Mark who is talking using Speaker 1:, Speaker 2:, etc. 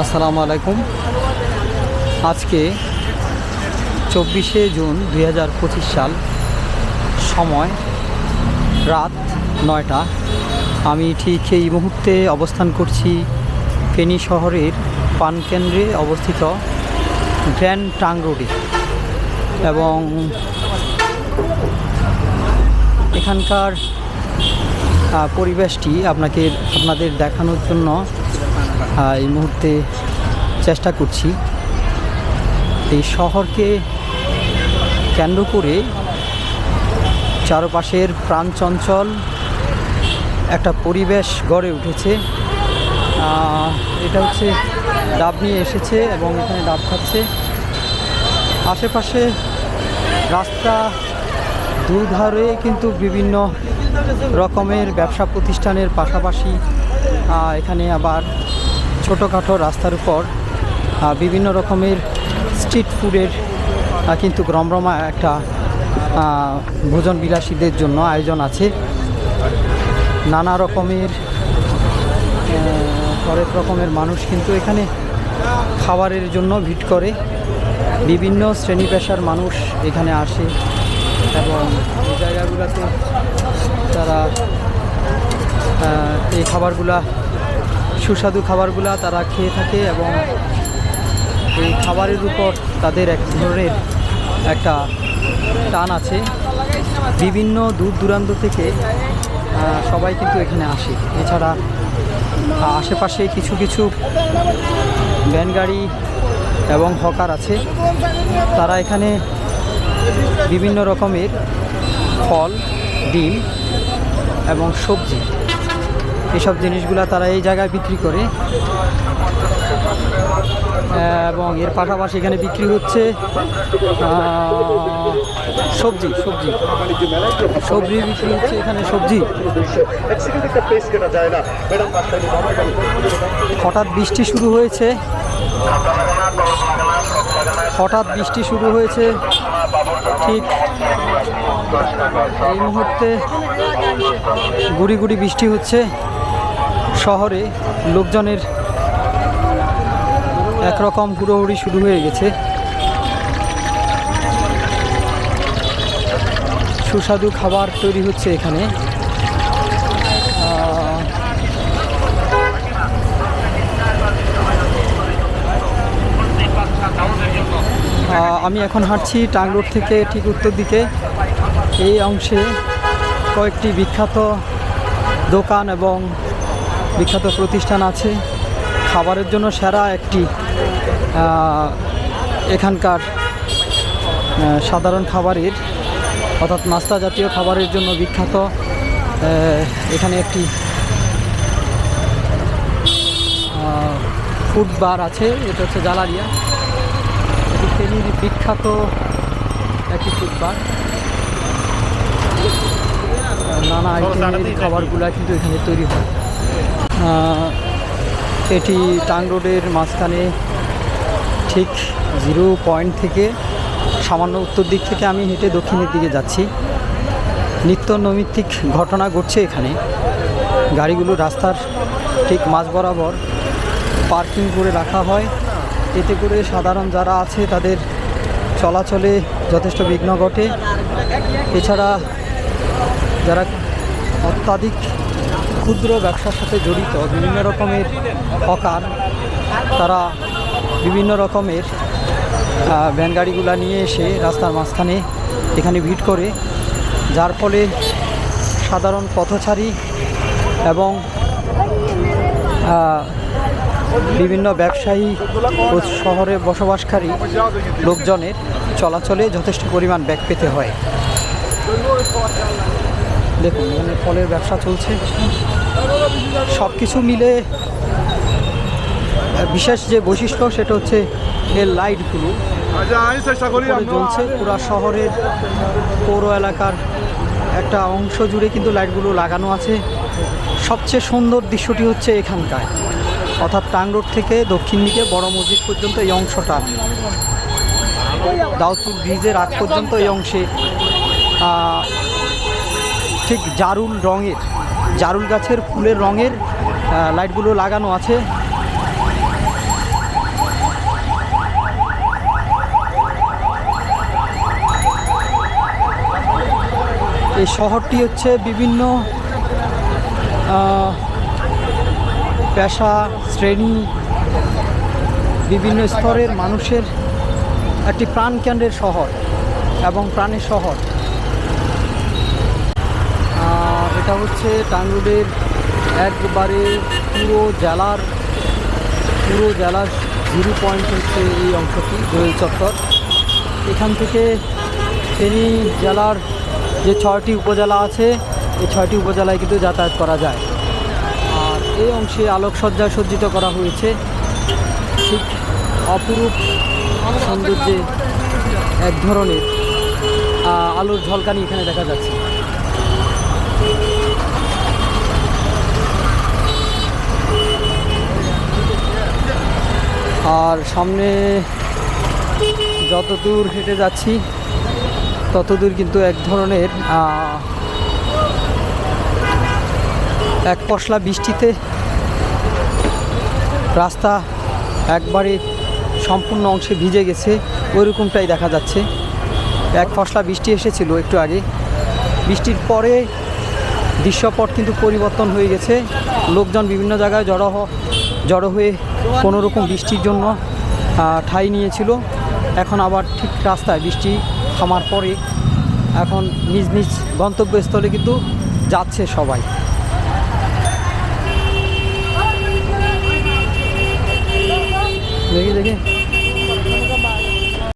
Speaker 1: আসসালামু আলাইকুম। আজকে চব্বিশে জুন দু হাজার পঁচিশ সাল, সময় রাত নয়টা। আমি ঠিক এই মুহূর্তে অবস্থান করছি ফেনী শহরের পানকেন্দ্রে অবস্থিত গ্র্যান্ড টাং রোডে এবং এখানকার পরিবেশটি আপনাকে, আপনাদের দেখানোর জন্য এই মুহূর্তে চেষ্টা করছি এই শহরকে কেন্দ্র করে চারপাশের প্রাণচঞ্চল একটা পরিবেশ গড়ে উঠেছে। এটা হচ্ছে ডাব নিয়ে এসেছে এবং এখানে ডাব খাচ্ছে। আশেপাশে রাস্তা দুধারে কিন্তু বিভিন্ন রকমের ব্যবসা প্রতিষ্ঠানের পাশাপাশি এখানে আবার ছোটোখাটো রাস্তার উপর বিভিন্ন রকমের স্ট্রিট ফুডের কিন্তু রমরমা একটা ভোজন বিলাসীদের জন্য আয়োজন আছে। নানা রকমের হরেক রকমের মানুষ কিন্তু এখানে খাবারের জন্য ভিড় করে। বিভিন্ন শ্রেণি পেশার মানুষ এখানে আসে এবং এই জায়গাগুলোতে তারা এই খাবারগুলা সুস্বাদু খাবারগুলা তারা খেয়ে থাকে এবং এই খাবারের উপর তাদের এক ধরনের একটা টান আছে। বিভিন্ন দূর দূরান্ত থেকে সবাই কিন্তু এখানে আসে। এছাড়া আশেপাশে কিছু কিছু ভ্যান গাড়ি এবং হকার আছে। তারা এখানে বিভিন্ন রকমের ফল, ডিম এবং সবজি এসব জিনিসগুলা তারা এই জায়গায় বিক্রি করে। এবং এর পাশাপাশি এখানে বিক্রি হচ্ছে সবজি সবজি। সবজি বিক্রি হচ্ছে এখানে সবজি। হঠাৎ বৃষ্টি শুরু হয়েছে। হঠাৎ বৃষ্টি শুরু হয়েছে। ঠিক এই মুহূর্তে গুড়ি গুড়ি বৃষ্টি হচ্ছে। শহরে লোকজনের একরকম হুড়োহুড়ি শুরু হয়ে গেছে। সুস্বাদু খাবার তৈরি হচ্ছে এখানে। আমি এখন হাঁটছি টাং রোড থেকে ঠিক উত্তর দিকে। এই অংশে কয়েকটি বিখ্যাত দোকান এবং বিখ্যাত প্রতিষ্ঠান আছে। খাবারের জন্য সেরা একটি এখানকার সাধারণ খাবারের অর্থাৎ নাস্তা জাতীয় খাবারের জন্য বিখ্যাত এখানে একটি ফুড বার আছে এটা হচ্ছে জালারিয়া এটি ফেনীর বিখ্যাত একটি ফুড বার নানা আইটেমের খাবারগুলো কিন্তু এখানে তৈরি হয়। এটি টাং রোডের মাঝখানে ঠিক জিরো পয়েন্ট থেকে সামান্য উত্তর দিক থেকে আমি হেঁটে দক্ষিণের দিকে যাচ্ছি। নিত্য নৈমিত্তিক ঘটনা ঘটছে এখানে। গাড়িগুলো রাস্তার ঠিক মাঝ বরাবর পার্কিং করে রাখা হয়। এতে করে সাধারণ যারা আছে তাদের চলাচলে যথেষ্ট বিঘ্ন ঘটে। এছাড়া যারা অত্যাধিক ক্ষুদ্র ব্যবসার সাথে জড়িত বিভিন্ন রকমের হকার, তারা বিভিন্ন রকমের ভ্যান গাড়িগুলা নিয়ে এসে রাস্তার মাঝখানে এখানে ভিড় করে, যার ফলে সাধারণ পথচারী এবং বিভিন্ন ব্যবসায়ী ও শহরে বসবাসকারী লোকজনের চলাচলে যথেষ্ট পরিমাণ ব্যাগ পেতে হয়। দেখুন এখানে ফলের ব্যবসা চলছে। সব কিছু মিলে বিশেষ যে বৈশিষ্ট্য সেটা হচ্ছে এর লাইটগুলো
Speaker 2: আচ্ছা
Speaker 1: জ্বলছে। পুরা শহরের পৌর এলাকার একটা অংশ জুড়ে কিন্তু লাইটগুলো লাগানো আছে। সবচেয়ে সুন্দর দৃশ্যটি হচ্ছে এখানকার। অর্থাৎ টাং রোড থেকে দক্ষিণ দিকে বড় মসজিদ পর্যন্ত এই অংশটা। দাউদপুর ব্রিজের আগ পর্যন্ত এই অংশে। ঠিক জারুল রঙের, জারুল গাছের ফুলের রঙের লাইটগুলো লাগানো আছে। এই শহরটি হচ্ছে বিভিন্ন পেশা, শ্রেণি, বিভিন্ন স্তরের মানুষের একটি প্রাণকেন্দ্রের শহর এবং প্রাণের শহর। এটা হচ্ছে টাঙ্গুডের একবারে পুরো জেলার পুরো জেলার জিরো পয়েন্ট হচ্ছে এই অংশটি, দোয়েল চত্বর। এখান থেকে ফেনী জেলার যে ছয়টি উপজেলা আছে, এই ছয়টি উপজেলায় কিন্তু যাতায়াত করা যায়। আর এই অংশে আলোকসজ্জায় সজ্জিত করা হয়েছে। ঠিক অপরূপ সৌন্দর্যে এক ধরনের আলোর ঝলকানি এখানে দেখা যাচ্ছে। আর সামনে যত দূর হেঁটে যাচ্ছি তত দূর কিন্তু এক ধরনের এক পশলা বৃষ্টিতে রাস্তা একবারে সম্পূর্ণ অংশে ভিজে গেছে, ওইরকমটাই দেখা যাচ্ছে। এক ফসলা বৃষ্টি এসেছিল একটু আগে। বৃষ্টির পরে দৃশ্যপট কিন্তু পরিবর্তন হয়ে গেছে। লোকজন বিভিন্ন জায়গায় জড়ো জড়ো হয়ে কোনো রকম বৃষ্টির জন্য ঠাই নিয়েছিল। এখন আবার ঠিক রাস্তায় বৃষ্টি থামার পরে এখন নিজ নিজ গন্তব্যস্থলে কিন্তু যাচ্ছে সবাই। দেখি দেখি।